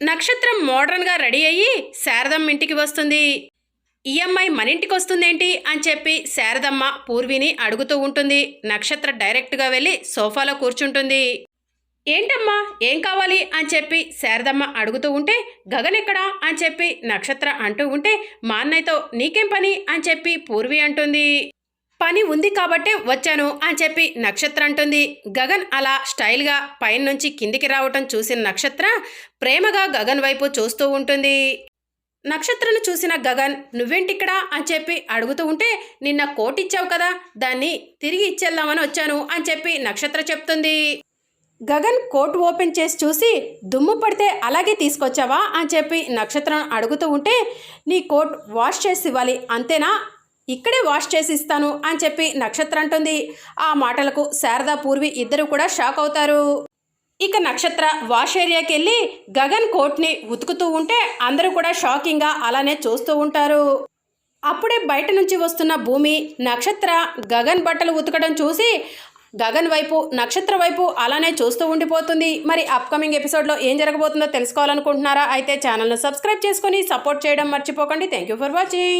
నక్షత్రం మోడర్న్గా రెడీ అయ్యి శారదమ్మ ఇంటికి వస్తుంది. ఈ అమ్మాయి మన ఇంటికి వస్తుందేంటి అని చెప్పి శారదమ్మ పూర్విని అడుగుతూ ఉంటుంది. నక్షత్ర డైరెక్ట్గా వెళ్ళి సోఫాలో కూర్చుంటుంది. ఏంటమ్మా ఏం కావాలి అని చెప్పి శారదమ్మ అడుగుతూ ఉంటే గగన్ ఎక్కడా అని చెప్పి నక్షత్ర అంటూ ఉంటే మా అన్నయ్యతో నీకేం పని అని చెప్పి పూర్వి అంటుంది. పని ఉంది కాబట్టే వచ్చాను అని చెప్పి నక్షత్ర అంటుంది. గగన్ అలా స్టైల్గా పైన నుంచి కిందికి రావటం చూసిన నక్షత్ర ప్రేమగా గగన్ వైపు చూస్తూ ఉంటుంది. నక్షత్రను చూసిన గగన్ నువ్వేంటిక్కడా? అని చెప్పి అడుగుతూ ఉంటే నిన్న కోట్ ఇచ్చావు కదా దాన్ని తిరిగి ఇచ్చేద్దామని వచ్చాను అని చెప్పి నక్షత్ర చెప్తుంది. గగన్ కోట్ ఓపెన్ చేసి చూసి దుమ్ము పడితే అలాగే తీసుకొచ్చావా? అని చెప్పి నక్షత్రం అడుగుతూ ఉంటే నీ కోట్ వాష్ చేసి ఇవ్వాలి అంతేనా? ఇక్కడే వాష్ చేసి ఇస్తాను అని చెప్పి నక్షత్ర అంటుంది. ఆ మాటలకు శారదా పూర్వి ఇద్దరు కూడా షాక్ అవుతారు. ఇక నక్షత్ర వాష్ ఏరియాకి వెళ్ళి గగన్ కోట్ని ఉతుకుతూ ఉంటే అందరూ కూడా షాకింగ్గా అలానే చూస్తూ ఉంటారు. అప్పుడే బయట నుంచి వస్తున్న భూమి నక్షత్ర గగన్ బట్టలు ఉతకడం చూసి గగన్ వైపు నక్షత్ర వైపు అలానే చూస్తూ ఉండిపోతుంది. మరి అప్కమింగ్ ఎపిసోడ్లో ఏం జరగబోతుందో తెలుసుకోవాలనుకుంటున్నారా? అయితే ఛానల్ను సబ్స్క్రైబ్ చేసుకొని సపోర్ట్ చేయడం మర్చిపోకండి. Thank you for watching